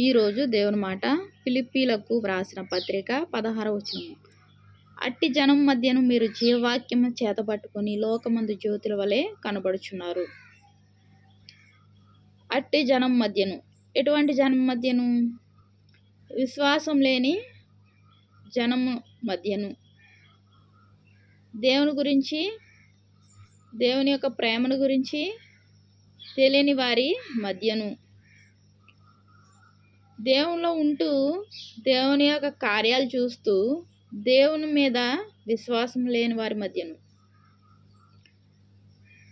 ఈరోజు దేవుని మాట ఫిలిప్పీలకు వ్రాసిన పత్రిక పదహార వచ్చిన అట్టి జనం మధ్యను మీరు జీవవాక్యము చేతపట్టుకుని లోకమందు జ్యోతుల వలె కనబడుచున్నారు. అట్టి జనం మధ్యను. ఎటువంటి జనం మధ్యను? విశ్వాసం లేని జనము మధ్యను. దేవుని గురించి దేవుని యొక్క ప్రేమను గురించి తెలియని వారి మధ్యను. దేవునిలో ఉంటూ దేవుని యొక్క కార్యాలు చూస్తూ దేవుని మీద విశ్వాసం లేని వారి మధ్యను.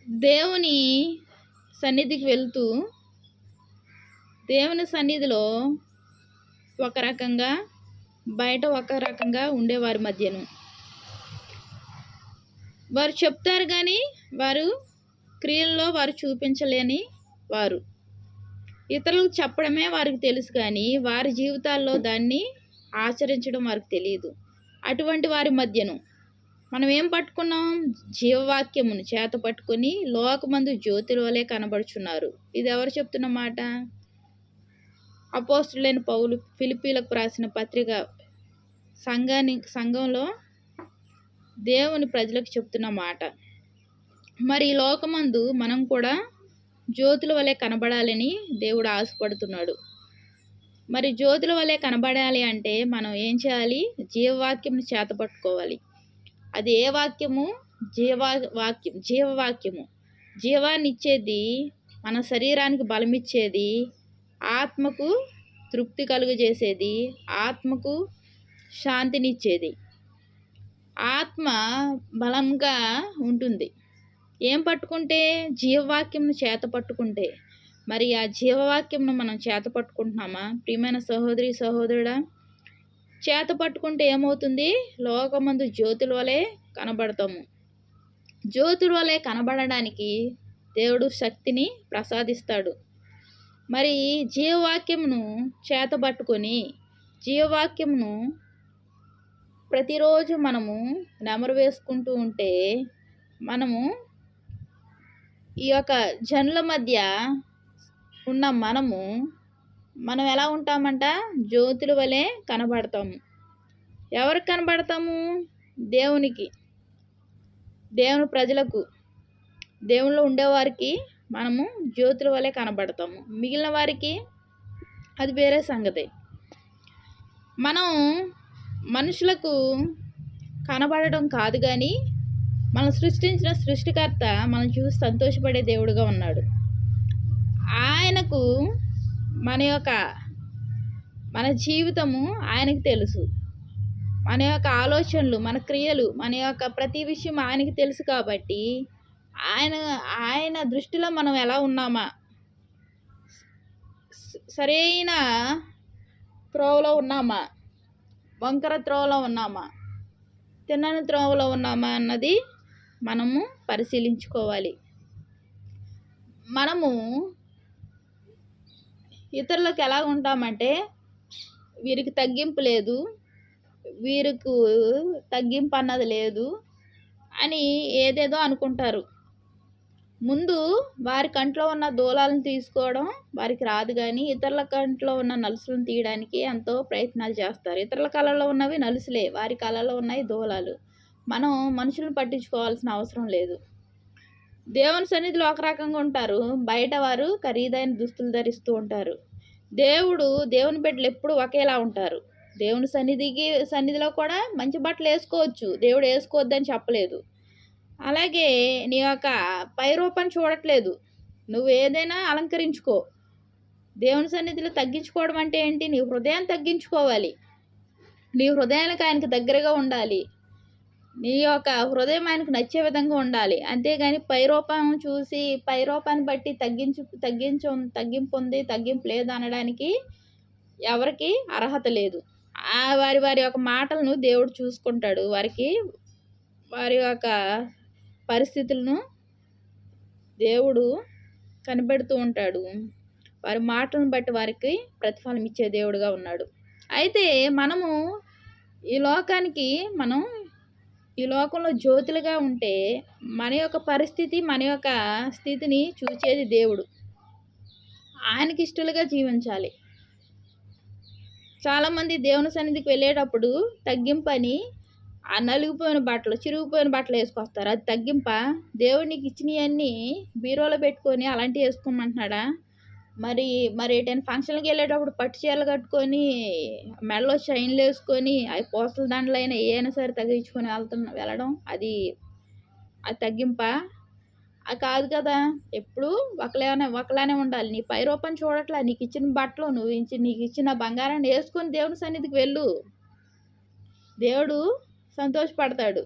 దేవుని సన్నిధికి వెళ్తూ దేవుని సన్నిధిలో ఒక రకంగా బయట ఒక రకంగా ఉండేవారి మధ్యను. వారు చెప్తారు కానీ వారు క్రియల్లో వారు చూపించలేని వారు. ఇతరులకు చెప్పడమే వారికి తెలుసు కానీ వారి జీవితాల్లో దాన్ని ఆచరించడం వారికి తెలియదు. అటువంటి వారి మధ్యను మనం ఏం పట్టుకున్నాం? జీవవాక్యమును చేత పట్టుకొని లోకమందు జ్యోతుల వలె కనబడుచున్నారు. ఇది ఎవరు చెప్తున్న మాట? అపోస్తులైన పౌలు ఫిలిపీలకు రాసిన పత్రిక సంఘాన్ని సంఘంలో దేవుని ప్రజలకు చెప్తున్న మాట. మరి ఈ లోకమందు మనం కూడా జ్యోతుల వలె కనబడాలని దేవుడు ఆశపడుతున్నాడు. మరి జ్యోతుల వలె కనబడాలి అంటే మనం ఏం చేయాలి? జీవవాక్యం చేతపట్టుకోవాలి. అది ఏ వాక్యము? జీవా వాక్యం జీవవాక్యము. జీవాన్ని ఇచ్చేది మన శరీరానికి బలమిచ్చేది ఆత్మకు తృప్తి కలుగజేసేది ఆత్మకు శాంతినిచ్చేది. ఆత్మ బలంగా ఉంటుంది. ఏం పట్టుకుంటే? జీవవాక్యంను చేత పట్టుకుంటే. మరి ఆ జీవవాక్యంను మనం చేత పట్టుకుంటున్నామా? ప్రియమైన సహోదరి సహోదరుడా చేత పట్టుకుంటే ఏమవుతుంది? లోకమందు జ్యోతుల వలె కనబడతాము. జ్యోతుల వలె కనబడడానికి దేవుడు శక్తిని ప్రసాదిస్తాడు. మరి జీవవాక్యమును చేత పట్టుకొని జీవవాక్యమును ప్రతిరోజు మనము నెమరు వేసుకుంటూ ఉంటే మనము ఈ యొక్క జనుల మధ్య ఉన్న మనము మనం ఎలా ఉంటామంట? జ్యోతుల వలె కనబడతాము. ఎవరికి కనబడతాము? దేవునికి దేవుని ప్రజలకు. దేవునిలో ఉండేవారికి మనము జ్యోతుల వలె కనబడతాము. మిగిలిన వారికి అది వేరే సంగతి. మనం మనుషులకు కనబడడం కాదు కానీ మనం సృష్టించిన సృష్టికర్త మనం చూసి సంతోషపడే దేవుడుగా ఉన్నాడు. ఆయనకు మన యొక్క మన జీవితము ఆయనకు తెలుసు. మన యొక్క ఆలోచనలు మన క్రియలు మన యొక్క ప్రతి విషయం ఆయనకి తెలుసు కాబట్టి ఆయన ఆయన దృష్టిలో మనం ఎలా ఉన్నామా? సరైన త్రోవలో ఉన్నామా? వంకర త్రోవలో ఉన్నామా? తిన్నని త్రోవలో ఉన్నామా అన్నది మనము పరిశీలించుకోవాలి. మనము ఇతరులకు ఎలా ఉంటామంటే వీరికి తగ్గింపు లేదు వీరికి తగ్గింపు అన్నది లేదు అని ఏదేదో అనుకుంటారు. ముందు వారి కంట్లో ఉన్న దూలాలను తీసుకోవడం వారికి రాదు కానీ ఇతరుల కంట్లో ఉన్న నలుసులను తీయడానికి ఎంతో ప్రయత్నాలు చేస్తారు. ఇతరుల కళలో ఉన్నవి నలుసులే వారి కళలో ఉన్నాయి దూలాలు. మనం మనుషులను పట్టించుకోవాల్సిన అవసరం లేదు. దేవుని సన్నిధిలో ఒక రకంగా ఉంటారు. బయట వారు ఖరీదైన దుస్తులు ధరిస్తూ ఉంటారు. దేవుడు దేవుని బిడ్డలు ఎప్పుడు ఒకేలా ఉంటారు. దేవుని సన్నిధికి సన్నిధిలో కూడా మంచి బట్టలు వేసుకోవచ్చు. దేవుడు వేసుకోవద్దని చెప్పలేదు. అలాగే నీ యొక్క పై రూపం చూడట్లేదు. నువ్వు ఏదైనా అలంకరించుకో. దేవుని సన్నిధిలో తగ్గించుకోవడం అంటే ఏంటి? నీ హృదయాన్ని తగ్గించుకోవాలి. నీ హృదయానికి ఆయనకి దగ్గరగా ఉండాలి. నీ యొక్క హృదయం ఆయనకు నచ్చే విధంగా ఉండాలి. అంతేగాని పైరూపం చూసి పైరూపాన్ని బట్టి తగ్గించు తగ్గించు తగ్గింపు ఉంది తగ్గింపు లేదు అనడానికి ఎవరికి అర్హత లేదు. ఆ వారి వారి యొక్క మాటలను దేవుడు చూసుకుంటాడు. వారికి వారి యొక్క పరిస్థితులను దేవుడు కనిపెడుతూ ఉంటాడు. వారి మాటలను బట్టి వారికి ప్రతిఫలం ఇచ్చే దేవుడుగా ఉన్నాడు. అయితే మనము ఈ లోకానికి మనం ఈ లోకంలో జ్యోతులుగా ఉంటే మన యొక్క పరిస్థితి మన యొక్క స్థితిని చూచేది దేవుడు. ఆయనకి ఇష్టలుగా జీవించాలి. చాలామంది దేవుని సన్నిధికి వెళ్ళేటప్పుడు తగ్గింపని ఆ నలిగిపోయిన బట్టలు చిరిగిపోయిన బట్టలు వేసుకొస్తారు. అది తగ్గింప? దేవుడు నీకు ఇచ్చినవన్నీ బీరోలో పెట్టుకొని అలాంటివి వేసుకోమంటున్నాడా? మరి మరి ఎటైనా ఫంక్షన్కి వెళ్ళేటప్పుడు పట్టు చీరలు కట్టుకొని మెడలో చైన్లు వేసుకొని అవి పూసల అయినా ఏమైనా సరే తగ్గించుకొని వెళ్తున్న వెళ్ళడం అది అది తగ్గింప? అది కాదు కదా ఎప్పుడు ఒకలేనే ఒకలానే ఉండాలి. నీ పై రూపం చూడట్లా నీకు ఇచ్చిన బట్టలు నువ్వు ఇచ్చి నీకు ఇచ్చిన బంగారాన్ని వేసుకొని దేవుని సన్నిధికి వెళ్ళు. దేవుడు సంతోషపడతాడు.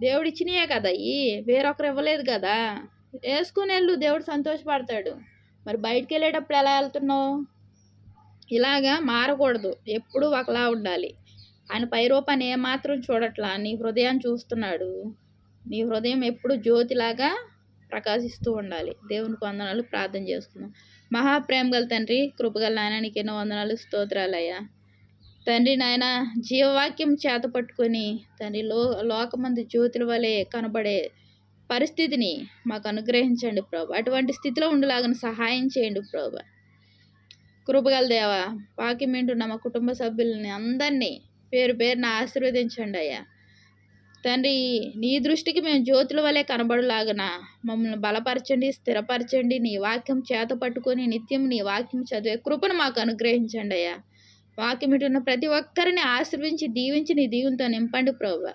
దేవుడు ఇచ్చినయే కదా ఇవి వేరొకరు ఇవ్వలేదు కదా. వేసుకొని వెళ్ళు దేవుడు సంతోషపడతాడు. మరి బయటికి వెళ్ళేటప్పుడు ఎలా వెళ్తున్నావు? ఇలాగా మారకూడదు. ఎప్పుడూ ఒకలా ఉండాలి. ఆయన పై రూపాన్ని ఏమాత్రం చూడట్లా. నీ హృదయాన్ని చూస్తున్నాడు. నీ హృదయం ఎప్పుడు జ్యోతిలాగా ప్రకాశిస్తూ ఉండాలి. దేవునికి వందనాలు. ప్రార్థన చేసుకుందాం. మహాప్రేమ గల తండ్రి కృపగల నాయన నీకు ఎన్నో వందనాలు. స్తోత్రాలయ్యా. తండ్రి నాయన జీవవాక్యం చేత పట్టుకొని తండ్రి లో లోకమంది జ్యోతుల వలె కనబడే పరిస్థితిని మాకు అనుగ్రహించండి ప్రభు. అటువంటి స్థితిలో ఉండేలాగా సహాయం చేయండి ప్రభు. కృపగల దేవ వాకి వింటున్న మా కుటుంబ సభ్యులని అందరినీ పేరు పేరున ఆశీర్వదించండి అయ్యా. తండ్రి నీ దృష్టికి మేము జ్యోతుల వలె కనబడలాగన మమ్మల్ని బలపరచండి స్థిరపరచండి. నీ వాక్యం చేత పట్టుకొని నిత్యం నీ వాక్యం చదివే కృపను మాకు అనుగ్రహించండి అయ్యా. వాక్యం ఇటున్న ప్రతి ఒక్కరిని ఆశీర్వించి దీవించి నీ దీవునితో నింపండి ప్రభా.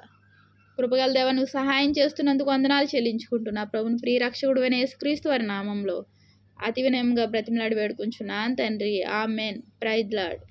కృపగల దేవ నువ్వు సహాయం చేస్తున్నందుకు వందనాలు చెల్లించుకుంటున్నా. ప్రభుని ప్రియరక్షకుడు అయిన యేసుక్రీస్తు వారి నామంలో అతి వినయంగా బ్రతిమలాడి వేడుకుంటున్నాను తండ్రి. ఆ మెన్ ప్రైజ్ లాడ్.